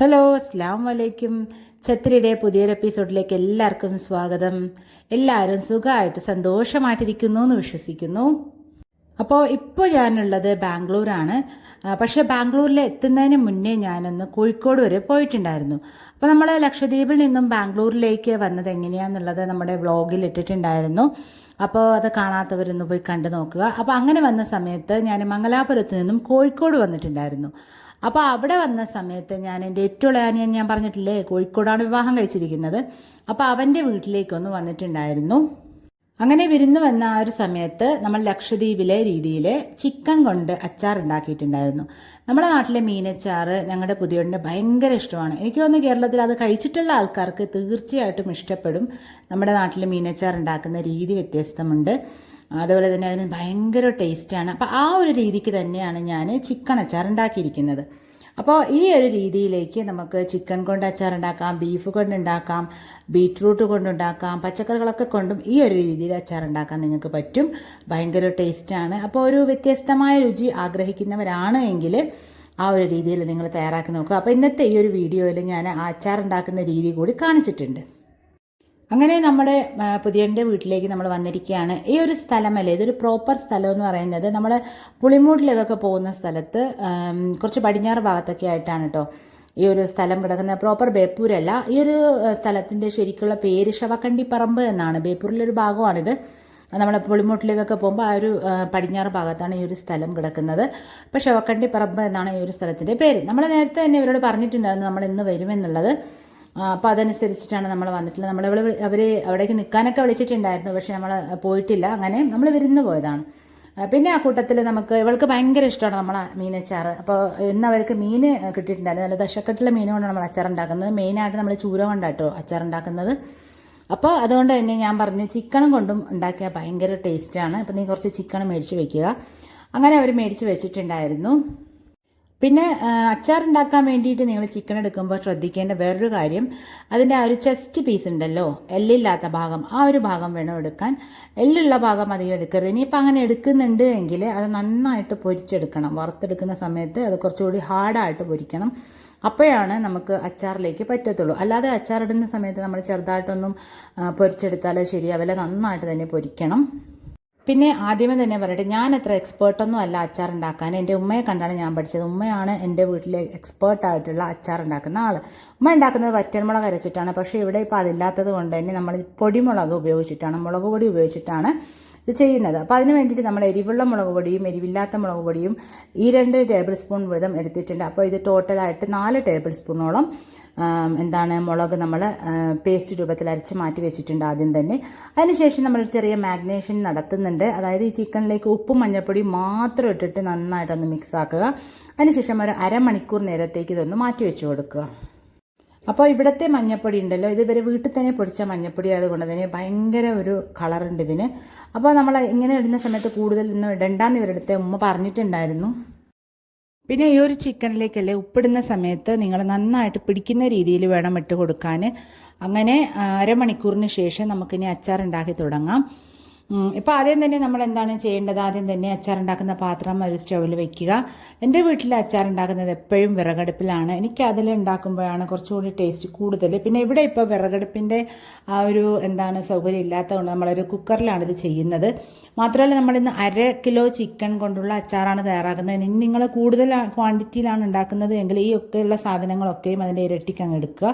Hello അസ്ലാം വലൈക്കും ഛത്രിയുടെ പുതിയൊരു എപ്പിസോഡിലേക്ക് എല്ലാവർക്കും സ്വാഗതം. എല്ലാവരും സുഖമായിട്ട് സന്തോഷമായിട്ടിരിക്കുന്നു എന്ന് വിശ്വസിക്കുന്നു. അപ്പോൾ ഇപ്പോൾ ഞാനുള്ളത് ബാംഗ്ലൂരാണ്. പക്ഷേ ബാംഗ്ലൂരിൽ എത്തുന്നതിന് മുന്നേ ഞാനൊന്ന് കോഴിക്കോട് വരെ പോയിട്ടുണ്ടായിരുന്നു. അപ്പോൾ നമ്മൾ ലക്ഷദ്വീപിൽ നിന്നും ബാംഗ്ലൂരിലേക്ക് വന്നത് എങ്ങനെയാണെന്നുള്ളത് നമ്മുടെ വ്ളോഗിൽ ഇട്ടിട്ടുണ്ടായിരുന്നു. അപ്പോൾ അത് കാണാത്തവരൊന്ന് പോയി കണ്ടു നോക്കുക. അപ്പോൾ അങ്ങനെ വന്ന സമയത്ത് ഞാൻ മംഗലാപുരത്ത് നിന്നും കോഴിക്കോട് വന്നിട്ടുണ്ടായിരുന്നു. അപ്പോൾ അവിടെ വന്ന സമയത്ത് ഞാൻ എന്റെ ഏറ്റവും ഉള്ള അനിയൻ ഞാൻ പറഞ്ഞിട്ടില്ലേ കോഴിക്കോടാണ് വിവാഹം കഴിച്ചിരിക്കുന്നത്. അപ്പോൾ അവന്റെ വീട്ടിലേക്കൊന്ന് വന്നിട്ടുണ്ടായിരുന്നു. അങ്ങനെ വിരുന്ന് വന്ന ആ ഒരു സമയത്ത് നമ്മൾ ലക്ഷദ്വീപിലെ രീതിയിൽ ചിക്കൻ കൊണ്ട് അച്ചാർ ഉണ്ടാക്കിയിട്ടുണ്ടായിരുന്നു. നമ്മുടെ നാട്ടിലെ മീനച്ചാർ ഞങ്ങളുടെ പുതിയോടിന് ഭയങ്കര ഇഷ്ടമാണ്. എനിക്ക് തോന്നുന്നു കേരളത്തിൽ അത് കഴിച്ചിട്ടുള്ള ആൾക്കാർക്ക് തീർച്ചയായിട്ടും ഇഷ്ടപ്പെടും. നമ്മുടെ നാട്ടിലെ മീനച്ചാർ ഉണ്ടാക്കുന്ന രീതി വ്യത്യസ്തമുണ്ട്. അതുപോലെ തന്നെ അതിന് ഭയങ്കര ടേസ്റ്റാണ്. അപ്പോൾ ആ ഒരു രീതിക്ക് തന്നെയാണ് ഞാൻ ചിക്കൻ അച്ചാർ ഉണ്ടാക്കിയിരിക്കുന്നത് അപ്പോൾ ഈ ഒരു രീതിയിലേക്ക് നമുക്ക് ചിക്കൻ കൊണ്ട് അച്ചാർ ഉണ്ടാക്കാം ബീഫ് കൊണ്ട് ഉണ്ടാക്കാം ബീറ്റ്റൂട്ട് കൊണ്ടുണ്ടാക്കാം പച്ചക്കറികളൊക്കെ കൊണ്ടും ഈ ഒരു രീതിയിൽ അച്ചാർ ഉണ്ടാക്കാൻ നിങ്ങൾക്ക് പറ്റും. ഭയങ്കര ടേസ്റ്റാണ്. അപ്പോൾ ഒരു വ്യത്യസ്തമായ രുചി ആഗ്രഹിക്കുന്നവരാണ് എങ്കിൽ ആ ഒരു രീതിയിൽ നിങ്ങൾ തയ്യാറാക്കി നോക്കുക. അപ്പോൾ ഇന്നത്തെ ഈ ഒരു വീഡിയോയിൽ ഞാൻ അച്ചാർ ഉണ്ടാക്കുന്ന രീതി കൂടി കാണിച്ചിട്ടുണ്ട്. അങ്ങനെ നമ്മുടെ പുതിയന്റെ വീട്ടിലേക്ക് നമ്മൾ വന്നിരിക്കുകയാണ്. ഈ ഒരു സ്ഥലമല്ലേ ഇതൊരു പ്രോപ്പർ സ്ഥലം എന്ന് പറയുന്നത് നമ്മൾ പുളിമൂട്ടിലേക്കൊക്കെ പോകുന്ന സ്ഥലത്ത് കുറച്ച് പടിഞ്ഞാറ് ഭാഗത്തൊക്കെ ആയിട്ടാണ് കേട്ടോ ഈ ഒരു സ്ഥലം കിടക്കുന്ന പ്രോപ്പർ ബേപ്പൂരല്ല ഈ ഒരു സ്ഥലത്തിന്റെ ശരിക്കുള്ള പേര് ശവക്കണ്ടി പറമ്പ് എന്നാണ്. ബേപ്പൂരിലൊരു ഭാഗമാണിത്. നമ്മൾ പുളിമൂട്ടിലേക്കൊക്കെ പോകുമ്പോൾ ആ ഒരു പടിഞ്ഞാറ് ഭാഗത്താണ് ഈ ഒരു സ്ഥലം കിടക്കുന്നത്. പക്ഷേ ശവക്കണ്ടി പറമ്പ് എന്നാണ് ഈ ഒരു സ്ഥലത്തിന്റെ പേര്. നമ്മൾ നേരത്തെ തന്നെ ഇവരോട് പറഞ്ഞിട്ടുണ്ടായിരുന്നു നമ്മൾ ഇന്ന് വരുമെന്നുള്ളത്. അപ്പോൾ അതനുസരിച്ചിട്ടാണ് നമ്മൾ വന്നിട്ടുള്ളത്. നമ്മൾ ഇവിടെ അവർ അവിടേക്ക് നിൽക്കാനൊക്കെ വിളിച്ചിട്ടുണ്ടായിരുന്നു. പക്ഷേ നമ്മൾ പോയിട്ടില്ല. അങ്ങനെ നമ്മൾ വിരുന്ന് പോയതാണ്. പിന്നെ ആ കൂട്ടത്തിൽ നമുക്ക് ഇവൾക്ക് ഭയങ്കര ഇഷ്ടമാണ് നമ്മളെ മീനച്ചാറ്. അപ്പോൾ ഇന്ന് അവർക്ക് മീൻ കിട്ടിയിട്ടുണ്ടായിരുന്നു. നല്ല ദശക്കെട്ടിലെ മീൻ കൊണ്ടാണ് നമ്മൾ അച്ചാർ ഉണ്ടാക്കുന്നത് മെയിനായിട്ട് നമ്മൾ ചൂര കൊണ്ടാട്ടോ അച്ചാർ ഉണ്ടാക്കുന്നത് അപ്പോൾ അതുകൊണ്ട് തന്നെ ഞാൻ പറഞ്ഞു ചിക്കണും കൊണ്ടും ഉണ്ടാക്കിയാൽ ഭയങ്കര ടേസ്റ്റാണ്. അപ്പോൾ നീ കുറച്ച് ചിക്കൻ മേടിച്ച് വെക്കുക. അങ്ങനെ അവർ മേടിച്ച് വെച്ചിട്ടുണ്ടായിരുന്നു. പിന്നെ അച്ചാറുണ്ടാക്കാൻ വേണ്ടിയിട്ട് നിങ്ങൾ ചിക്കൻ എടുക്കുമ്പോൾ ശ്രദ്ധിക്കേണ്ട വേറൊരു കാര്യം അതിന്റെ ആ ഒരു ചെസ്റ്റ് പീസ് ഉണ്ടല്ലോ എല്ലില്ലാത്ത ഭാഗം ആ ഒരു ഭാഗം വേണം എടുക്കാൻ. എല്ലുള്ള ഭാഗം അധികം എടുക്കരുത്. ഇനിയിപ്പോൾ അങ്ങനെ എടുക്കുന്നുണ്ട് എങ്കിൽ അത് നന്നായിട്ട് പൊരിച്ചെടുക്കണം. വറുത്തെടുക്കുന്ന സമയത്ത് അത് കുറച്ചുകൂടി ഹാർഡായിട്ട് പൊരിക്കണം. അപ്പോഴാണ് നമുക്ക് അച്ചാറിലേക്ക് പറ്റത്തുള്ളൂ. അല്ലാതെ അച്ചാറിടുന്ന സമയത്ത് നമ്മൾ ചെറുതായിട്ടൊന്നും പൊരിച്ചെടുത്താൽ ശരിയാവില്ല നന്നായിട്ട് തന്നെ പൊരിക്കണം. പിന്നെ ആദ്യമേ തന്നെ പറയട്ടെ ഞാൻ അത്ര എക്സ്പേർട്ടൊന്നും അല്ല അച്ചാർ ഉണ്ടാക്കാൻ. എന്റെ ഉമ്മയെ കണ്ടാണ് ഞാൻ പഠിച്ചത്. ഉമ്മയാണ് എന്റെ വീട്ടിലെ എക്സ്പേർട്ടായിട്ടുള്ള അച്ചാർ ഉണ്ടാക്കുന്ന ആൾ ഉമ്മ ഉണ്ടാക്കുന്നത് വറ്റൻമുളക് അരച്ചിട്ടാണ്. പക്ഷേ ഇവിടെ ഇപ്പോൾ അതില്ലാത്തത് കൊണ്ട് തന്നെ നമ്മൾ പൊടിമുളക് ഉപയോഗിച്ചിട്ടാണ് മുളക് പൊടി ഉപയോഗിച്ചിട്ടാണ് ഇത് ചെയ്യുന്നത്. അപ്പോൾ അതിന് വേണ്ടിയിട്ട് നമ്മൾ എരിവുള്ള മുളക് പൊടിയും എരിവില്ലാത്ത മുളക് പൊടിയും ഈ രണ്ട് ടേബിൾ സ്പൂൺ വീതം എടുത്തിട്ടുണ്ട്. അപ്പോൾ ഇത് ടോട്ടലായിട്ട് നാല് ടേബിൾ സ്പൂണോളം എന്താണ് മുളക് നമ്മൾ പേസ്റ്റ് രൂപത്തിൽ അരച്ച് മാറ്റി വെച്ചിട്ടുണ്ട് ആദ്യം തന്നെ. അതിനുശേഷം നമ്മൾ ചെറിയ മാഗ്നേഷൻ നടത്തുന്നുണ്ട്. അതായത് ഈ ചിക്കനിലേക്ക് ഉപ്പും മഞ്ഞൾപ്പൊടി മാത്രം ഇട്ടിട്ട് നന്നായിട്ടൊന്ന് മിക്സ് ആക്കുക. അതിനുശേഷം ഒരു അരമണിക്കൂർ നേരത്തേക്ക് ഇതൊന്ന് മാറ്റി വെച്ച് കൊടുക്കുക. അപ്പോൾ ഇവിടുത്തെ മഞ്ഞപ്പൊടി ഉണ്ടല്ലോ ഇത് ഇവർ വീട്ടിൽ തന്നെ പൊടിച്ച മഞ്ഞപ്പൊടി ആയതുകൊണ്ട് തന്നെ ഭയങ്കര ഒരു കളറുണ്ട് ഇതിന്. അപ്പോൾ നമ്മൾ ഇങ്ങനെ ഇടുന്ന സമയത്ത് കൂടുതൽ ഇന്നും ഇടണ്ടെന്ന് ഇവരുടെ ഉമ്മ പറഞ്ഞിട്ടുണ്ടായിരുന്നു. പിന്നെ ഈ ഒരു ചിക്കനിലേക്കല്ലേ ഉപ്പിടുന്ന സമയത്ത് നിങ്ങൾ നന്നായിട്ട് പിടിക്കുന്ന രീതിയിൽ വേണം ഇട്ട് കൊടുക്കാൻ അങ്ങനെ അരമണിക്കൂറിന് ശേഷം നമുക്കിനി അച്ചാർ ഉണ്ടാക്കി തുടങ്ങാം ഇപ്പോൾ ആദ്യം തന്നെ നമ്മൾ എന്താണ് ചെയ്യേണ്ടത്? ആദ്യം തന്നെ അച്ചാർ ഉണ്ടാക്കുന്ന പാത്രം ഒരു സ്റ്റൗവിൽ വെക്കുക. എന്റെ വീട്ടിൽ അച്ചാർ ഉണ്ടാക്കുന്നത് എപ്പോഴും വിറകടുപ്പിലാണ്. എനിക്ക് അതിൽ ഉണ്ടാക്കുമ്പോഴാണ് കുറച്ചുകൂടി ടേസ്റ്റ് കൂടുതൽ പിന്നെ ഇവിടെ ഇപ്പോൾ വിറകടുപ്പിന്റെ ആ ഒരു എന്താണ് സൗകര്യം ഇല്ലാത്തതുകൊണ്ട് നമ്മളൊരു കുക്കറിലാണ് ഇത് ചെയ്യുന്നത്. മാത്രമല്ല നമ്മളിന്ന് അര കിലോ ചിക്കൻ കൊണ്ടുള്ള അച്ചാറാണ് തയ്യാറാക്കുന്നത്. ഇനി നിങ്ങൾ കൂടുതൽ ക്വാണ്ടിറ്റിയിലാണ് ഉണ്ടാക്കുന്നത് എങ്കിൽ ഈ ഒക്കെയുള്ള സാധനങ്ങളൊക്കെയും അതിന്റെ ഇരട്ടിക്ക് അങ്ങ് എടുക്കുക.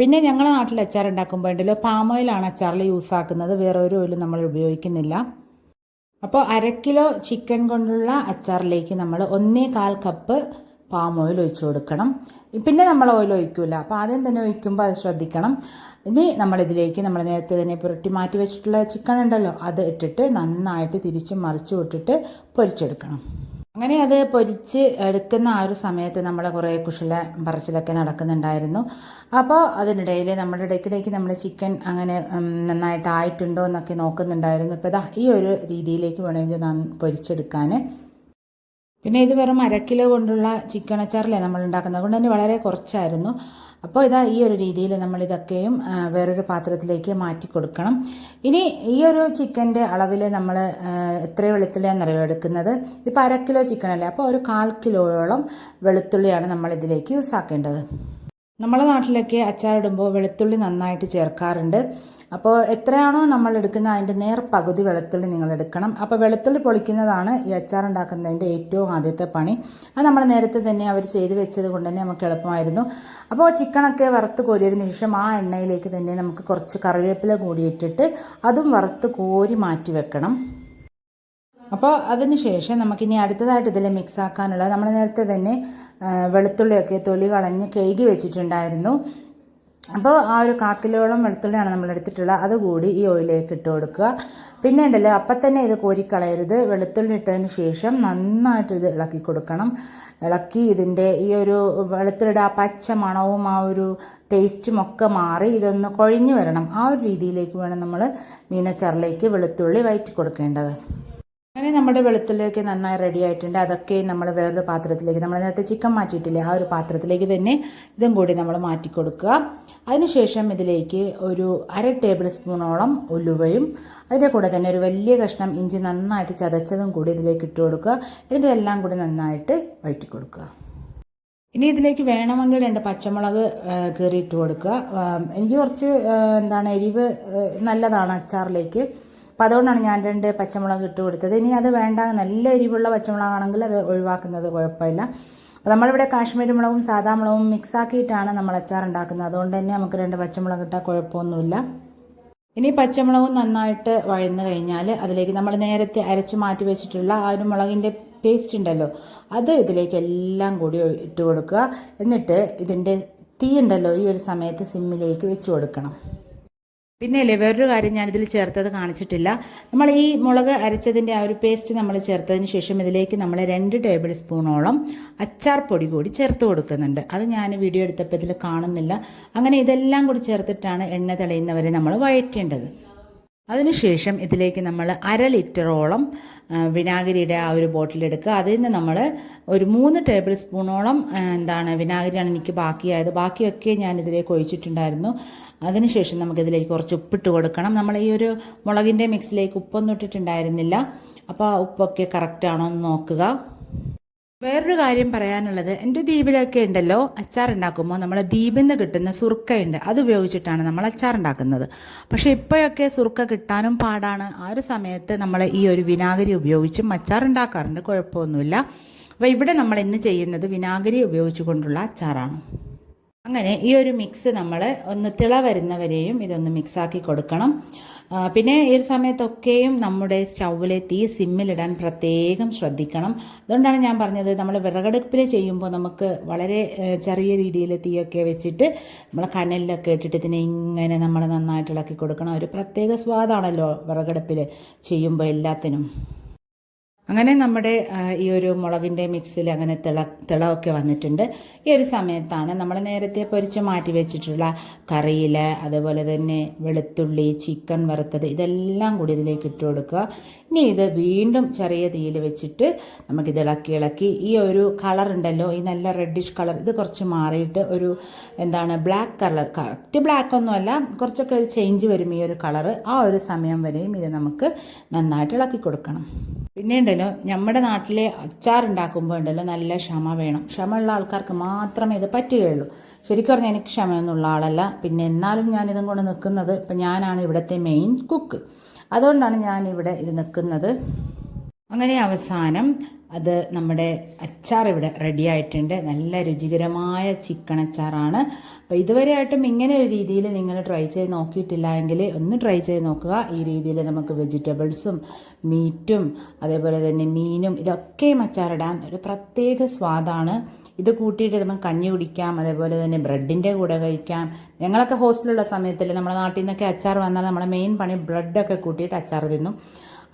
പിന്നെ ഞങ്ങളുടെ നാട്ടിൽ അച്ചാർ ഉണ്ടാക്കുമ്പോൾ ഉണ്ടല്ലോ പാം ഓയിലാണ് അച്ചാറിൽ യൂസ് ആക്കുന്നത്. വേറെ ഒരു ഓയിലും നമ്മൾ ഉപയോഗിക്കുന്നില്ല. അപ്പോൾ അര കിലോ ചിക്കൻ കൊണ്ടുള്ള അച്ചാറിലേക്ക് നമ്മൾ ഒന്നേ കാൽ കപ്പ് പാം ഓയിൽ ഒഴിച്ചു കൊടുക്കണം. പിന്നെ നമ്മൾ ഓയിൽ ഒഴിക്കില്ല അപ്പോൾ ആദ്യം തന്നെ ഒഴിക്കുമ്പോൾ അത് ശ്രദ്ധിക്കണം. ഇനി നമ്മളിതിലേക്ക് നമ്മൾ നേരത്തെ തന്നെ പുരട്ടി മാറ്റി വെച്ചിട്ടുള്ള ചിക്കൻ ഉണ്ടല്ലോ അത് ഇട്ടിട്ട് നന്നായിട്ട് തിരിച്ച് മറിച്ചു വിട്ടിട്ട് പൊരിച്ചെടുക്കണം. അങ്ങനെ അത് പൊരിച്ച് എടുക്കുന്ന ആ ഒരു സമയത്ത് നമ്മൾ കുറേ കുശല പറച്ചിലൊക്കെ നടക്കുന്നുണ്ടായിരുന്നു. അപ്പോൾ അതിനിടയിൽ നമ്മുടെ ഇടയ്ക്കിടയ്ക്ക് നമ്മൾ ചിക്കൻ അങ്ങനെ നന്നായിട്ട് ആയിട്ടുണ്ടോ എന്നൊക്കെ നോക്കുന്നുണ്ടായിരുന്നു. ഇപ്പോൾ ഇതാ ഈ ഒരു രീതിയിലേക്ക് വേണമെങ്കിൽ പൊരിച്ചെടുക്കാൻ പിന്നെ ഇത് വെറും അര കിലോ കൊണ്ടുള്ള ചിക്കൻ അച്ചാറിലേ നമ്മൾ ഉണ്ടാക്കുന്നത്? അതുകൊണ്ട് തന്നെ വളരെ കുറച്ചായിരുന്നു. അപ്പോൾ ഇതാ ഈ ഒരു രീതിയിൽ നമ്മൾ ഇതൊക്കെയും വേറൊരു പാത്രത്തിലേക്ക് മാറ്റി കൊടുക്കണം. ഇനി ഈ ഒരു ചിക്കന്റെ അളവിൽ നമ്മൾ എത്ര വെളുത്തുള്ളിയാണെന്നറിയോ എടുക്കുന്നത്? ഇപ്പോൾ അര കിലോ ചിക്കൻ അല്ലേ? അപ്പോൾ ഒരു കാൽ കിലോയോളം വെളുത്തുള്ളിയാണ് നമ്മൾ ഇതിലേക്ക് യൂസ് ആക്കേണ്ടത്. നമ്മളെ നാട്ടിലൊക്കെ അച്ചാറിടുമ്പോൾ വെളുത്തുള്ളി നന്നായിട്ട് ചേർക്കാറുണ്ട്. അപ്പോൾ എത്രയാണോ നമ്മൾ എടുക്കുന്ന അതിന്റെ നേർ പകുതി വെളുത്തുള്ളി നിങ്ങൾ എടുക്കണം. അപ്പോൾ വെളുത്തുള്ളി പൊളിക്കുന്നതാണ് ഈ അച്ചാർ ഉണ്ടാക്കുന്നതിന്റെ ഏറ്റവും ആദ്യത്തെ പണി. അത് നമ്മൾ നേരത്തെ തന്നെ അവർ ചെയ്ത് വെച്ചത് കൊണ്ട് തന്നെ നമുക്ക് എളുപ്പമായിരുന്നു. അപ്പോൾ ചിക്കനൊക്കെ വറുത്ത് കോരിയതിന് ശേഷം ആ എണ്ണയിലേക്ക് തന്നെ നമുക്ക് കുറച്ച് കറിവേപ്പില കൂടി ഇട്ടിട്ട് അതും വറുത്ത് കോരി മാറ്റി വെക്കണം. അപ്പോൾ അതിന് ശേഷം നമുക്കിനി അടുത്തതായിട്ട് ഇതിൽ മിക്സ് ആക്കാനുള്ളത്. നമ്മൾ നേരത്തെ തന്നെ വെളുത്തുള്ളിയൊക്കെ തൊലി കളഞ്ഞ് കഴുകി വെച്ചിട്ടുണ്ടായിരുന്നു. അപ്പോൾ ആ ഒരു കാക്കിലോളം വെളുത്തുള്ളിയാണ് നമ്മൾ എടുത്തിട്ടുള്ളത്. അതുകൂടി ഈ ഓയിലേക്ക് ഇട്ട് കൊടുക്കുക. പിന്നെ ഉണ്ടല്ലോ അപ്പം തന്നെ ഇത് കോരിക്കളയരുത് വെളുത്തുള്ളി ഇട്ടതിന് ശേഷം നന്നായിട്ട് ഇത് ഇളക്കി കൊടുക്കണം. ഇളക്കി ഇതിന്റെ ഈ ഒരു വെളുത്തുള്ളിയുടെ ആ പച്ച മണവും ആ ഒരു ടേസ്റ്റും ഒക്കെ മാറി ഇതൊന്ന് കൊഴിഞ്ഞു വരണം. ആ ഒരു രീതിയിലേക്ക് വേണം നമ്മൾ മീനച്ചാറിലേക്ക് വെളുത്തുള്ളി വയറ്റി കൊടുക്കേണ്ടത്. അങ്ങനെ നമ്മുടെ വെളുത്തുള്ളിയൊക്കെ നന്നായി റെഡി ആയിട്ടുണ്ട്. അതൊക്കെ നമ്മൾ വേറൊരു പാത്രത്തിലേക്ക് നമ്മൾ നേരത്തെ ചിക്കൻ മാറ്റിയിട്ടില്ലേ? ആ ഒരു പാത്രത്തിലേക്ക് തന്നെ ഇതും കൂടി നമ്മൾ മാറ്റി കൊടുക്കുക അതിനുശേഷം ഇതിലേക്ക് ഒരു അര ടേബിൾ സ്പൂണോളം ഉലുവയും അതിന്റെ കൂടെ തന്നെ ഒരു വലിയ കഷ്ണം ഇഞ്ചി നന്നായിട്ട് ചതച്ചതും കൂടി ഇതിലേക്ക് ഇട്ട് കൊടുക്കുക. ഇതിന്റെ എല്ലാം കൂടി നന്നായിട്ട് വഴറ്റി കൊടുക്കുക ഇനി ഇതിലേക്ക് വേണമെങ്കിൽ രണ്ട് പച്ചമുളക് കീറിയിട്ട് കൊടുക്കുക. എനിക്ക് കുറച്ച് എന്താണ് എരിവ് നല്ലതാണ് അച്ചാറിലേക്ക്. അപ്പോൾ അതുകൊണ്ടാണ് ഞാൻ രണ്ട് പച്ചമുളക് ഇട്ട് കൊടുത്തത്. ഇനി അത് വേണ്ട നല്ല എരിവുള്ള പച്ചമുളകാണെങ്കിൽ അത് ഒഴിവാക്കുന്നത് കുഴപ്പമില്ല. അപ്പോൾ നമ്മളിവിടെ കാശ്മീരി മുളകും സാധാ മുളകും മിക്സ് ആക്കിയിട്ടാണ് നമ്മൾ അച്ചാർ ഉണ്ടാക്കുന്നത് അതുകൊണ്ട് തന്നെ നമുക്ക് രണ്ട് പച്ചമുളക് ഇട്ടാൽ കുഴപ്പമൊന്നുമില്ല. ഇനി പച്ചമുളകും നന്നായിട്ട് വഴന്നു കഴിഞ്ഞാൽ അതിലേക്ക് നമ്മൾ നേരത്തെ അരച്ച് മാറ്റി വെച്ചിട്ടുള്ള ആ ഒരു മുളകിന്റെ പേസ്റ്റ് ഉണ്ടല്ലോ അത് ഇതിലേക്ക് എല്ലാം കൂടി ഇട്ട് കൊടുക്കുക. എന്നിട്ട് ഇതിന്റെ തീ ഉണ്ടല്ലോ ഈ ഒരു സമയത്ത് സിമ്മിലേക്ക് വെച്ച് കൊടുക്കണം. പിന്നെ അല്ലേ വേറൊരു കാര്യം ഞാനിതിൽ ചേർത്തത് കാണിച്ചിട്ടില്ല. നമ്മൾ ഈ മുളക് അരച്ചതിന്റെ ആ ഒരു പേസ്റ്റ് നമ്മൾ ചേർത്തതിന് ശേഷം ഇതിലേക്ക് നമ്മൾ രണ്ട് ടേബിൾ സ്പൂണോളം അച്ചാർ പൊടി കൂടി ചേർത്ത് കൊടുക്കുന്നുണ്ട്. അത് ഞാൻ വീഡിയോ എടുത്തപ്പോൾ ഇതിൽ കാണുന്നില്ല. അങ്ങനെ ഇതെല്ലാം കൂടി ചേർത്തിട്ടാണ് എണ്ണ തെളിയുന്നവരെ നമ്മൾ വഴറ്റേണ്ടത്. അതിനുശേഷം ഇതിലേക്ക് നമ്മൾ അര ലിറ്ററോളം വിനാഗിരിയുടെ ആ ഒരു ബോട്ടിൽ എടുക്കുക. അതിൽ നിന്ന് നമ്മൾ ഒരു മൂന്ന് ടേബിൾ സ്പൂണോളം എന്താണ് വിനാഗിരിയാണ് എനിക്ക് ബാക്കിയായത്. ബാക്കിയൊക്കെ ഞാൻ ഇതിലേക്ക് ഒഴിച്ചിട്ടുണ്ടായിരുന്നു. അതിനുശേഷം നമുക്കിതിലേക്ക് കുറച്ച് ഉപ്പിട്ട് കൊടുക്കണം. നമ്മൾ ഈ ഒരു മുളകിന്റെ മിക്സിലേക്ക് ഉപ്പൊന്നും ഇട്ടിട്ടുണ്ടായിരുന്നില്ല. അപ്പോൾ ആ ഉപ്പൊക്കെ കറക്റ്റാണോ എന്ന് നോക്കുക. വേറൊരു കാര്യം പറയാനുള്ളത് എന്റെ ദ്വീപിലൊക്കെ ഉണ്ടല്ലോ അച്ചാർ ഉണ്ടാക്കുമ്പോൾ നമ്മൾ ദ്വീപിൽ നിന്ന് കിട്ടുന്ന സുർക്കയുണ്ട്. അത് ഉപയോഗിച്ചിട്ടാണ് നമ്മൾ അച്ചാർ ഉണ്ടാക്കുന്നത് പക്ഷേ ഇപ്പോഴൊക്കെ സുർക്ക കിട്ടാനും പാടാണ്. ആ ഒരു സമയത്ത് നമ്മൾ ഈ ഒരു വിനാഗിരി ഉപയോഗിച്ചും അച്ചാർ ഉണ്ടാക്കാറുണ്ട് കുഴപ്പമൊന്നുമില്ല. അപ്പോൾ ഇവിടെ നമ്മൾ ഇന്ന് ചെയ്യുന്നത് വിനാഗിരി ഉപയോഗിച്ചുകൊണ്ടുള്ള അച്ചാറാണ്. അങ്ങനെ ഈ ഒരു മിക്സ് നമ്മൾ ഒന്ന് തിള വരുന്നവരെയും ഇതൊന്ന് മിക്സാക്കി കൊടുക്കണം. പിന്നെ ഈ ഒരു സമയത്തൊക്കെയും നമ്മുടെ സ്റ്റൗവിലെ തീ സിമ്മിലിടാൻ പ്രത്യേകം ശ്രദ്ധിക്കണം. അതുകൊണ്ടാണ് ഞാൻ പറഞ്ഞത് നമ്മൾ വിറകടുപ്പിൽ ചെയ്യുമ്പോൾ നമുക്ക് വളരെ ചെറിയ രീതിയിൽ തീയൊക്കെ വെച്ചിട്ട് നമ്മൾ കനലിലൊക്കെ ഇട്ടിട്ട് ഇതിനെ ഇങ്ങനെ നമ്മൾ നന്നായിട്ട് ഇളക്കി കൊടുക്കണം. ഒരു പ്രത്യേക സ്വാദാണല്ലോ വിറകടുപ്പിൽ ചെയ്യുമ്പോൾ എല്ലാത്തിനും. അങ്ങനെ നമ്മുടെ ഈ ഒരു മുളകിന്റെ മിക്സിൽ അങ്ങനെ തിള തിളമൊക്കെ വന്നിട്ടുണ്ട്. ഈ ഒരു സമയത്താണ് നമ്മൾ നേരത്തെ പൊരിച്ച് മാറ്റി വെച്ചിട്ടുള്ള കറിയിൽ അതുപോലെ തന്നെ വെളുത്തുള്ളി ചിക്കൻ വറുത്തത് ഇതെല്ലാം കൂടി ഇതിലേക്ക് ഇട്ട് കൊടുക്കുക. ഇനി ഇത് വീണ്ടും ചെറിയ തീയിൽ വെച്ചിട്ട് നമുക്കിത് ഇളക്കി ഇളക്കി. ഈ ഒരു കളർ ഉണ്ടല്ലോ ഈ നല്ല റെഡിഷ് കളർ ഇത് കുറച്ച് മാറിയിട്ട് ഒരു എന്താണ് ബ്ലാക്ക് കളർ കറക്റ്റ് ബ്ലാക്ക് ഒന്നുമല്ല കുറച്ചൊക്കെ ഒരു ചേഞ്ച് വരും ഈ ഒരു കളർ ആ ഒരു സമയം വരെയും ഇത് നമുക്ക് നന്നായിട്ട് ഇളക്കി കൊടുക്കണം. പിന്നെ ഉണ്ടല്ലോ നമ്മുടെ നാട്ടിലെ അച്ചാർ ഉണ്ടാക്കുമ്പോൾ ഉണ്ടല്ലോ നല്ല ക്ഷമ വേണം. ക്ഷമയുള്ള ആൾക്കാർക്ക് മാത്രമേ ഇത് പറ്റുകയുള്ളൂ. ശരിക്കും പറഞ്ഞാൽ എനിക്ക് ക്ഷമയൊന്നുള്ള ആളല്ല. പിന്നെ എന്നാലും ഞാനിതും കൊണ്ട് നിൽക്കുന്നത് ഇപ്പം ഞാനാണ് ഇവിടുത്തെ മെയിൻ കുക്ക് അതുകൊണ്ടാണ് ഞാൻ ഇവിടെ ഇത് നിൽക്കുന്നത്. അങ്ങനെ അവസാനം അത് നമ്മുടെ അച്ചാർ ഇവിടെ റെഡി ആയിട്ടുണ്ട്. നല്ല രുചികരമായ ചിക്കൻ അച്ചാറാണ്. അപ്പോൾ ഇതുവരെയായിട്ടും ഇങ്ങനെ ഒരു രീതിയിൽ നിങ്ങൾ ട്രൈ ചെയ്ത് നോക്കിയിട്ടില്ല എങ്കിൽ ഒന്ന് ട്രൈ ചെയ്ത് നോക്കുക. ഈ രീതിയിൽ നമുക്ക് വെജിറ്റബിൾസും മീറ്റും അതേപോലെ തന്നെ മീനും ഇതൊക്കെയും അച്ചാറിടാൻ ഒരു പ്രത്യേക സ്വാദാണ്. ഇത് കൂട്ടിയിട്ട് നമുക്ക് കഞ്ഞി കുടിക്കാം അതേപോലെ തന്നെ ബ്രെഡിന്റെ കൂടെ കഴിക്കാം. ഞങ്ങളൊക്കെ ഹോസ്റ്റലുള്ള സമയത്തിൽ നമ്മുടെ നാട്ടിൽ നിന്നൊക്കെ അച്ചാർ വന്നാൽ നമ്മുടെ മെയിൻ പണി ബ്രെഡൊക്കെ കൂട്ടിയിട്ട് അച്ചാർ തിന്നും.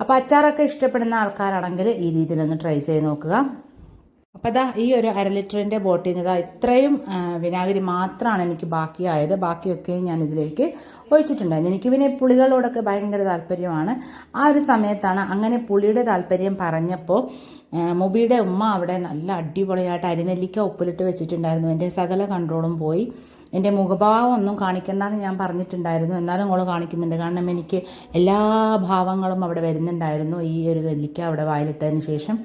അപ്പോൾ അച്ചാറൊക്കെ ഇഷ്ടപ്പെടുന്ന ആൾക്കാരാണെങ്കിൽ ഈ രീതിയിലൊന്ന് ട്രൈ ചെയ്ത് നോക്കുക. അപ്പോൾ അതാ ഈ ഒരു അര ലിറ്ററിന്റെ ബോട്ടിൽ നിന്ന് ഇതാ ഇത്രയും വിനാഗിരി മാത്രമാണ് എനിക്ക് ബാക്കിയായത്. ബാക്കിയൊക്കെ ഞാൻ ഇതിലേക്ക് ഒഴിച്ചിട്ടുണ്ടായിരുന്നു. എനിക്ക് പിന്നെ പുളികളോടൊക്കെ ഭയങ്കര താല്പര്യമാണ്. ആ ഒരു സമയത്താണ് അങ്ങനെ പുളിയുടെ താല്പര്യം പറഞ്ഞപ്പോൾ മുബിയുടെ ഉമ്മ അവിടെ നല്ല അടിപൊളിയായിട്ട് അരിനെല്ലിക്ക ഉപ്പിലിട്ട് വെച്ചിട്ടുണ്ടായിരുന്നു. എന്റെ സകല കൺട്രോളും പോയി. എന്റെ മുഖഭാവം ഒന്നും കാണിക്കണ്ടെന്ന് ഞാൻ പറഞ്ഞിട്ടുണ്ടായിരുന്നു. എന്നാലും നിങ്ങൾ കാണിക്കുന്നുണ്ട്. കാരണം എനിക്ക് എല്ലാ ഭാവങ്ങളും അവിടെ വരുന്നുണ്ടായിരുന്നു ഈ ഒരു നെല്ലിക്ക അവിടെ വായിലിട്ടതിന് ശേഷം.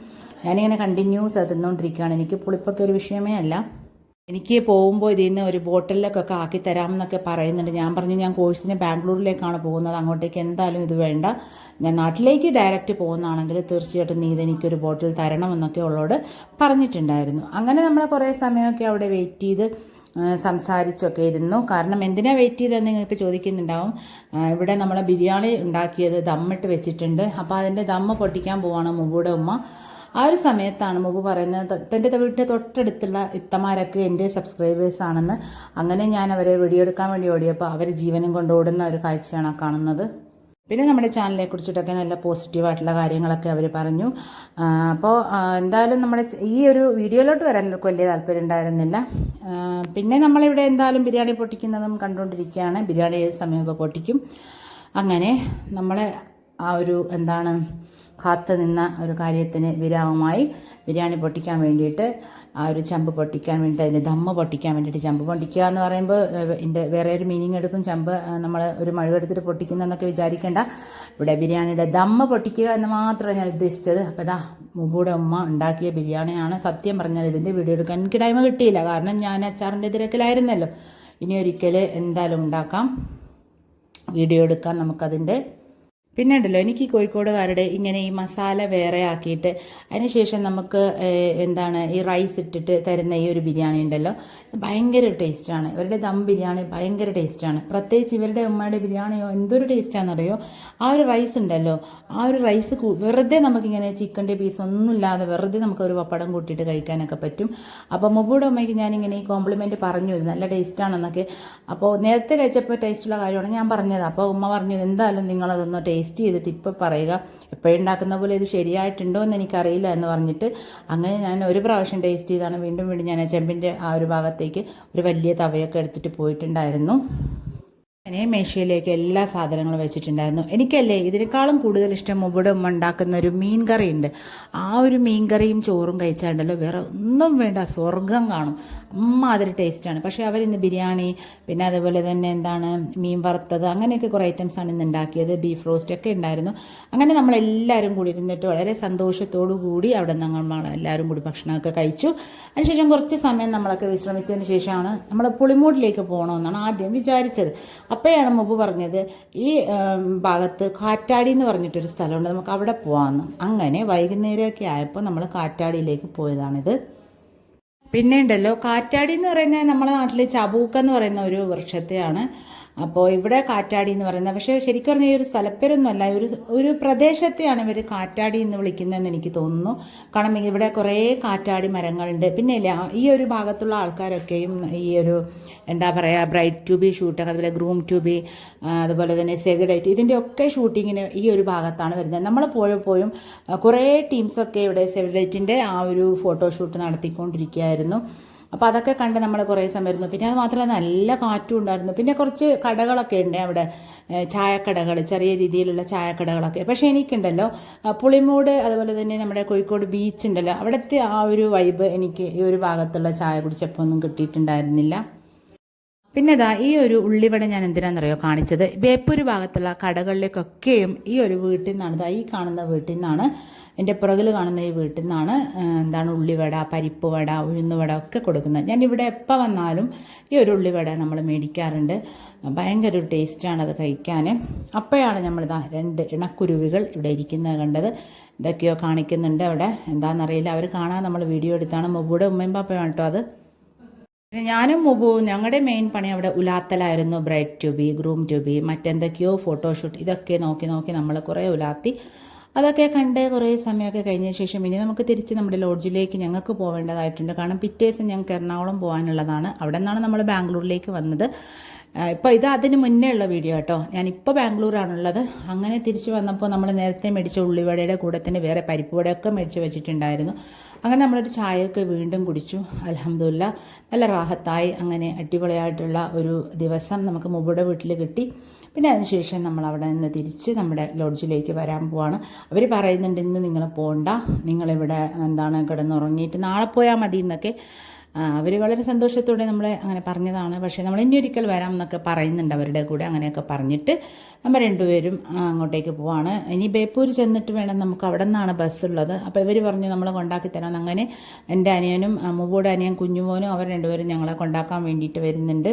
ഞാനിങ്ങനെ കണ്ടിന്യൂസ് അത് തിന്നുകൊണ്ടിരിക്കുകയാണ് എനിക്ക് പുളിപ്പൊക്കെ ഒരു വിഷയമേ അല്ല. എനിക്ക് പോകുമ്പോൾ ഇതിൽ നിന്ന് ഒരു ബോട്ടിലൊക്കെ ആക്കി തരാമെന്നൊക്കെ പറയുന്നുണ്ട്. ഞാൻ പറഞ്ഞു ഞാൻ കോഴ്സിന് ബാംഗ്ലൂരിലേക്കാണ് പോകുന്നത്. അങ്ങോട്ടേക്ക് എന്തായാലും ഇത് വേണ്ട. ഞാൻ നാട്ടിലേക്ക് ഡയറക്റ്റ് പോകുന്നതാണെങ്കിൽ തീർച്ചയായിട്ടും നീ ഇതെനിക്കൊരു ബോട്ടിൽ തരണമെന്നൊക്കെ ഉള്ളോട് പറഞ്ഞിട്ടുണ്ടായിരുന്നു. അങ്ങനെ നമ്മൾ കുറേ സമയമൊക്കെ അവിടെ വെയിറ്റ് ചെയ്ത് സംസാരിച്ചൊക്കെ ഇരുന്നു. കാരണം എന്തിനാ വെയിറ്റ് ചെയ്തതെന്ന് നിങ്ങൾക്ക് ചോദിക്കുന്നുണ്ടാവും. ഇവിടെ നമ്മൾ ബിരിയാണി ഉണ്ടാക്കിയത് ദമ്മിട്ട് വെച്ചിട്ടുണ്ട്. അപ്പോൾ അതിന്റെ ദമ്മ് പൊട്ടിക്കാൻ പോവാണ് മുബുടെ ഉമ്മ. ആ ഒരു സമയത്താണ് മുമ്പ് പറയുന്നത് തന്റെ വീട്ടിന്റെ തൊട്ടടുത്തുള്ള ഇത്തമാരൊക്കെ എന്റെ സബ്സ്ക്രൈബേഴ്സ് ആണെന്ന്. അങ്ങനെ ഞാൻ അവരെ വീഡിയോ എടുക്കാൻ വേണ്ടി ഓടിയപ്പോൾ അവർ ജീവനും കൊണ്ട് ഓടുന്ന ഒരു കാഴ്ചയാണ് കാണുന്നത്. പിന്നെ നമ്മുടെ ചാനലിനെ കുറിച്ചിട്ടൊക്കെ നല്ല പോസിറ്റീവായിട്ടുള്ള കാര്യങ്ങളൊക്കെ അവർ പറഞ്ഞു. അപ്പോൾ എന്തായാലും നമ്മുടെ ഈ ഒരു വീഡിയോയിലോട്ട് വരാൻ എനിക്ക് വലിയ താല്പര്യം ഉണ്ടായിരുന്നില്ല. പിന്നെ നമ്മളിവിടെ എന്തായാലും ബിരിയാണി പൊട്ടിക്കുന്നതും കണ്ടുകൊണ്ടിരിക്കുകയാണ്. ബിരിയാണി ഏത് സമയമൊക്കെ പൊട്ടിക്കും? അങ്ങനെ നമ്മളെ ആ ഒരു എന്താണ് കാത്തു നിന്ന ഒരു കാര്യത്തിന് വിരാമമായി ബിരിയാണി പൊട്ടിക്കാൻ വേണ്ടിയിട്ട് ആ ഒരു ചമ്പ് പൊട്ടിക്കാൻ വേണ്ടിയിട്ട് അതിന്റെ ദമ്മ പൊട്ടിക്കാൻ വേണ്ടിയിട്ട് ചമ്പ് പൊട്ടിക്കുക എന്ന് പറയുമ്പോൾ ഇതിന്റെ വേറെ ഒരു മീനിങ് എടുക്കും. ചമ്പ് നമ്മൾ ഒരു മഴുവെടുത്തിട്ട് പൊട്ടിക്കുന്നതെന്നൊക്കെ വിചാരിക്കേണ്ട. ഇവിടെ ബിരിയാണിയുടെ ദമ്മ പൊട്ടിക്കുക എന്ന് മാത്രമാണ് ഞാൻ ഉദ്ദേശിച്ചത്. അപ്പോൾ ഇതാ മുബൂടെ ഉമ്മ ഉണ്ടാക്കിയ ബിരിയാണിയാണ് സത്യം പറഞ്ഞാൽ ഇതിന്റെ വീഡിയോ എടുക്കാൻ എനിക്ക് ടൈം കിട്ടിയില്ല. കാരണം ഞാൻ അച്ചാറിന്റെ തിരക്കിലായിരുന്നല്ലോ. ഇനി ഒരിക്കൽ എന്തായാലും ഉണ്ടാക്കാം. വീഡിയോ എടുക്കാൻ നമുക്കതിന്റെ പിന്നെ ഉണ്ടല്ലോ എനിക്ക് കോഴിക്കോടുകാരുടെ ഇങ്ങനെ ഈ മസാല വേറെ ആക്കിയിട്ട് അതിനുശേഷം നമുക്ക് എന്താണ് ഈ റൈസ് ഇട്ടിട്ട് തരുന്ന ഈ ഒരു ബിരിയാണി ഉണ്ടല്ലോ ഭയങ്കര ടേസ്റ്റാണ് ഇവരുടെ ദം ബിരിയാണി ഭയങ്കര ടേസ്റ്റാണ് പ്രത്യേകിച്ച് ഇവരുടെ ഉമ്മയുടെ ബിരിയാണിയോ എന്തൊരു ടേസ്റ്റാണെന്നറിയോ ആ ഒരു റൈസ് ഉണ്ടല്ലോ ആ ഒരു റൈസ് വെറുതെ നമുക്കിങ്ങനെ ചിക്കന്റെ പീസ് ഒന്നുമില്ലാതെ വെറുതെ നമുക്ക് ഒരു പപ്പടം കൂട്ടിയിട്ട് കഴിക്കാനൊക്കെ പറ്റും. അപ്പോൾ മുബൂടെ ഉമ്മയ്ക്ക് ഞാനിങ്ങനെ ഈ കോംപ്ലിമെന്റ് പറഞ്ഞു നല്ല ടേസ്റ്റാണെന്നൊക്കെ അപ്പോൾ നേരത്തെ കഴിച്ചപ്പോൾ ടേസ്റ്റുള്ള കാര്യമാണ് ഞാൻ പറഞ്ഞത്. അപ്പോൾ ഉമ്മ പറഞ്ഞു എന്തായാലും നിങ്ങളതൊന്ന് ടേസ്റ്റ് ചെയ്തിട്ട് ഇപ്പോൾ പറയുക എപ്പോഴും ഉണ്ടാക്കുന്ന പോലെ ഇത് ശരിയായിട്ടുണ്ടോ എന്ന് എനിക്കറിയില്ല എന്ന് പറഞ്ഞിട്ട് അങ്ങനെ ഞാൻ ഒരു പ്രാവശ്യം ടേസ്റ്റ് ചെയ്താണ്. വീണ്ടും വീണ്ടും ഞാൻ ചെമ്പിന്റെ ആ ഒരു ഭാഗത്തേക്ക് ഒരു വലിയ തവയൊക്കെ എടുത്തിട്ട് പോയിട്ടുണ്ടായിരുന്നു. അങ്ങനെ മേശയിലേക്ക് എല്ലാ സാധനങ്ങളും വെച്ചിട്ടുണ്ടായിരുന്നു. എനിക്കല്ലേ ഇതിനേക്കാളും കൂടുതൽ ഇഷ്ടം ഉമ്മ ഉണ്ടാക്കുന്ന ഒരു മീൻ കറി ഉണ്ട്. ആ ഒരു മീൻ കറിയും ചോറും കഴിച്ചാണ്ടല്ലോ വേറെ ഒന്നും വേണ്ട സ്വർഗം കാണും. അമ്മ ടേസ്റ്റാണ് പക്ഷേ അവരിന്ന് ബിരിയാണി പിന്നെ അതുപോലെ തന്നെ എന്താണ് മീൻ വറുത്തത് അങ്ങനെയൊക്കെ കുറേ ഐറ്റംസ് ആണ് ഇന്ന് ഉണ്ടാക്കിയത്. ബീഫ് റോസ്റ്റ് ഒക്കെ ഉണ്ടായിരുന്നു. അങ്ങനെ നമ്മളെല്ലാവരും കൂടി ഇരുന്നിട്ട് വളരെ സന്തോഷത്തോടു കൂടി അവിടെ നമ്മൾ എല്ലാവരും കൂടി ഭക്ഷണമൊക്കെ കഴിച്ചു. അതിനുശേഷം കുറച്ച് സമയം നമ്മളൊക്കെ വിശ്രമിച്ചതിന് ശേഷമാണ് നമ്മൾ പുളിമൂട്ടിലേക്ക് പോകണമെന്നാണ് ആദ്യം വിചാരിച്ചത്. അപ്പോഴാണ് മുമ്പ് പറഞ്ഞത് ഈ ഭാഗത്ത് കാറ്റാടി എന്ന് പറഞ്ഞിട്ടൊരു സ്ഥലമുണ്ട് നമുക്ക് അവിടെ പോകാമെന്ന് അങ്ങനെ വൈകുന്നേരമൊക്കെ ആയപ്പോൾ നമ്മൾ കാറ്റാടിയിലേക്ക് പോയതാണിത്. പിന്നെ ഉണ്ടല്ലോ കാറ്റാടി എന്ന് പറയുന്നത് നമ്മുടെ നാട്ടിൽ ചബൂക്ക എന്ന് പറയുന്ന ഒരു വൃക്ഷത്തെയാണ്. അപ്പോൾ ഇവിടെ കാറ്റാടി എന്ന് പറയുന്നത്. പക്ഷേ ശരിക്കും പറഞ്ഞാൽ ഈ ഒരു സ്ഥലപ്പേരൊന്നുമല്ല ഒരു ഒരു പ്രദേശത്തെയാണ് ഇവർ കാറ്റാടി എന്ന് വിളിക്കുന്നതെന്ന് എനിക്ക് തോന്നുന്നു. കാരണം ഇവിടെ കുറേ കാറ്റാടി മരങ്ങളുണ്ട്. പിന്നെ ഇല്ല ഈ ഒരു ഭാഗത്തുള്ള ആൾക്കാരൊക്കെയും ഈ ഒരു എന്താ പറയുക ബ്രൈറ്റ് ട്യൂബി ഷൂട്ടൊക്കെ അതുപോലെ ഗ്രൂം ട്യൂബി അതുപോലെ തന്നെ സേവ് ഡേറ്റ് ഇതിന്റെ ഒക്കെ ഷൂട്ടിങ്ങിന് ഈ ഒരു ഭാഗത്താണ് വരുന്നത്. നമ്മൾ പോയപ്പോഴും കുറേ ടീംസൊക്കെ ഇവിടെ സേവ് ഡേറ്റിന്റെ ആ ഒരു ഫോട്ടോഷൂട്ട് നടത്തിക്കൊണ്ടിരിക്കുകയായിരുന്നു. അപ്പോൾ അതൊക്കെ കണ്ട് നമ്മൾ കുറേ സമയം വരുന്നു പിന്നെ അത് മാത്രമല്ല നല്ല കാറ്റും ഉണ്ടായിരുന്നു. പിന്നെ കുറച്ച് കടകളൊക്കെ ഉണ്ട് അവിടെ. ചായക്കടകൾ ചെറിയ രീതിയിലുള്ള ചായക്കടകളൊക്കെ. പക്ഷേ എനിക്കുണ്ടല്ലോ പുളിമൂട് അതുപോലെ തന്നെ നമ്മുടെ കോഴിക്കോട് ബീച്ച് ഉണ്ടല്ലോ അവിടുത്തെ ആ ഒരു വൈബ് എനിക്ക് ഈ ഒരു ഭാഗത്തുള്ള ചായ കുടിച്ചപ്പോൾ ഒന്നും കിട്ടിയിട്ടുണ്ടായിരുന്നില്ല. പിന്നെ ഇതാ ഈ ഒരു ഉള്ളിവട ഞാൻ എന്തിനാണെന്നറിയോ കാണിച്ചത്? ബേപ്പൂര് ഭാഗത്തുള്ള കടകളിലേക്കൊക്കെയും ഈ ഒരു വീട്ടിൽ നിന്നാണ് ഇതാ ഈ കാണുന്ന വീട്ടിൽ നിന്നാണ് എന്റെ പുറകിൽ കാണുന്ന ഈ വീട്ടിൽ നിന്നാണ് എന്താണ് ഉള്ളിവട പരിപ്പ് വട ഉഴുന്നുവട ഒക്കെ കൊടുക്കുന്നത്. ഞാൻ ഇവിടെ എപ്പോൾ വന്നാലും ഈ ഒരു ഉള്ളിവട നമ്മൾ മേടിക്കാറുണ്ട്. ഭയങ്കര ഒരു ടേസ്റ്റാണ് അത് കഴിക്കാൻ അപ്പോഴാണ് നമ്മളിതാ രണ്ട് ഇണക്കുരുവികൾ ഇവിടെ ഇരിക്കുന്നത് കണ്ടത്. ഇതൊക്കെയോ കാണിക്കുന്നുണ്ട് അവിടെ. എന്താണെന്നറിയില്ല അവർ കാണാൻ നമ്മൾ വീഡിയോ എടുത്താണ്. മുബൂടെ ഉമ്മയും പാപ്പയാണ് കേട്ടോ അത്. പിന്നെ ഞാനും മുബു ഞങ്ങളുടെ മെയിൻ പണി അവിടെ ഉലാത്തലായിരുന്നു. Bride to be groom to to be മറ്റെന്തൊക്കെയോ photoshoot ഇതൊക്കെ നോക്കി നോക്കി നമ്മൾ കുറേ ഉലാത്തി. അതൊക്കെ കണ്ട് കുറേ സമയമൊക്കെ കഴിഞ്ഞ ശേഷം ഇനി നമുക്ക് തിരിച്ച് നമ്മുടെ ലോഡ്ജിലേക്ക് ഞങ്ങൾക്ക് പോവേണ്ടതായിട്ടുണ്ട്. കാരണം പിറ്റേ ദിവസം ഞങ്ങൾക്ക് എറണാകുളം പോകാനുള്ളതാണ്. അവിടെ നിന്നാണ് നമ്മൾ ബാംഗ്ലൂരിലേക്ക് വന്നത്. ഇപ്പോൾ ഇത് അതിന് മുന്നേ ഉള്ള വീഡിയോ കേട്ടോ. ഞാനിപ്പോൾ ബാംഗ്ലൂരാണുള്ളത്. അങ്ങനെ തിരിച്ചു വന്നപ്പോൾ നമ്മൾ നേരത്തെ മേടിച്ച ഉള്ളിവടയുടെ കൂടെ തന്നെ വേറെ പരിപ്പ് വടയൊക്കെ മേടിച്ച് വെച്ചിട്ടുണ്ടായിരുന്നു. അങ്ങനെ നമ്മളൊരു ചായയൊക്കെ വീണ്ടും കുടിച്ചു. അലഹമില്ല നല്ല റാഹത്തായി. അങ്ങനെ അടിപൊളിയായിട്ടുള്ള ഒരു ദിവസം നമുക്ക് മുമ്പുടെ വീട്ടിൽ കിട്ടി. പിന്നെ അതിനുശേഷം നമ്മൾ അവിടെ നിന്ന് തിരിച്ച് നമ്മുടെ ലോഡ്ജിലേക്ക് വരാൻ പോവാണ്. അവർ പറയുന്നുണ്ട് ഇന്ന് നിങ്ങൾ പോകണ്ട നിങ്ങളിവിടെ എന്താണ് കിടന്നുറങ്ങിയിട്ട് നാളെ പോയാൽ മതി എന്നൊക്കെ അവർ വളരെ സന്തോഷത്തോടെ നമ്മളെ അങ്ങനെ പറഞ്ഞതാണ്. പക്ഷേ നമ്മൾ ഇനി ഒരിക്കൽ വരാം എന്നൊക്കെ പറയുന്നുണ്ട് അവരുടെ കൂടെ. അങ്ങനെയൊക്കെ പറഞ്ഞിട്ട് നമ്മൾ രണ്ടുപേരും അങ്ങോട്ടേക്ക് പോവാണ്. ഇനി ബേപ്പൂർ ചെന്നിട്ട് വേണം നമുക്ക് അവിടെ നിന്നാണ് ബസ്സുള്ളത്. അപ്പോൾ ഇവർ പറഞ്ഞു നമ്മൾ കൊണ്ടാക്കി തരാം. അങ്ങനെ എന്റെ അനിയനും മുബൂടെ അനിയൻ കുഞ്ഞുമോനും അവർ രണ്ടുപേരും ഞങ്ങളെ കൊണ്ടാക്കാൻ വേണ്ടിയിട്ട് വരുന്നുണ്ട്.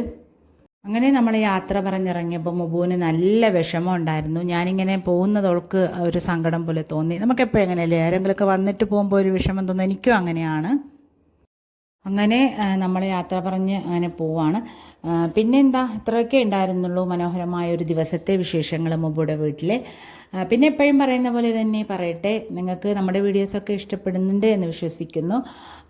അങ്ങനെ നമ്മൾ യാത്ര പറഞ്ഞിറങ്ങിയപ്പോൾ മുബുവിന് നല്ല വിഷമം ഉണ്ടായിരുന്നു. ഞാനിങ്ങനെ പോകുന്നതോൾക്ക് ഒരു സങ്കടം പോലെ തോന്നി. നമുക്കെപ്പോഴും എങ്ങനെയല്ലേ? ആരെങ്കിലുമൊക്കെ വന്നിട്ട് പോകുമ്പോൾ ഒരു വിഷമം തോന്നുന്നു. എനിക്കും അങ്ങനെയാണ്. അങ്ങനെ നമ്മൾ യാത്ര പറഞ്ഞ് അങ്ങനെ പോവാണ്. പിന്നെന്താ ഇത്രയൊക്കെ ഉണ്ടായിരുന്നുള്ളൂ മനോഹരമായ ഒരു ദിവസത്തെ വിശേഷങ്ങൾ മുമ്പൂടെ വീട്ടിൽ പിന്നെ എപ്പോഴും പറയുന്ന പോലെ തന്നെ പറയട്ടെ നിങ്ങൾക്ക് നമ്മുടെ വീഡിയോസൊക്കെ ഇഷ്ടപ്പെടുന്നുണ്ട് എന്ന് വിശ്വസിക്കുന്നു.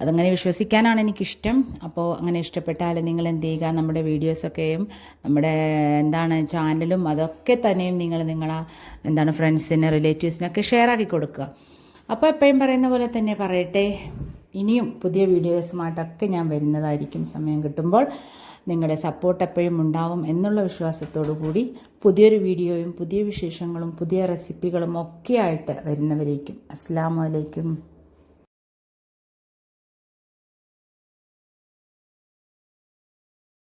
അതങ്ങനെ വിശ്വസിക്കാനാണ് എനിക്കിഷ്ടം. അപ്പോൾ അങ്ങനെ ഇഷ്ടപ്പെട്ടാൽ നിങ്ങൾ എന്ത് ചെയ്യുക നമ്മുടെ വീഡിയോസൊക്കെയും നമ്മുടെ എന്താണ് ചാനലും അതൊക്കെ തന്നെയും നിങ്ങൾ നിങ്ങളാ എന്താണ് ഫ്രണ്ട്സിന് റിലേറ്റീവ്സിനൊക്കെ ഷെയർ ആക്കി കൊടുക്കുക. അപ്പോൾ എപ്പോഴും പറയുന്ന പോലെ തന്നെ പറയട്ടെ ഇനിയും പുതിയ വീഡിയോസുമായിട്ടൊക്കെ ഞാൻ വരുന്നതായിരിക്കും സമയം കിട്ടുമ്പോൾ. നിങ്ങളുടെ സപ്പോർട്ട് എപ്പോഴും ഉണ്ടാവും എന്നുള്ള വിശ്വാസത്തോടു കൂടി പുതിയൊരു വീഡിയോയും പുതിയ വിശേഷങ്ങളും പുതിയ റെസിപ്പികളും ഒക്കെ ആയിട്ട് വരുന്നവരേക്കും. അസ്സാം വലൈക്കും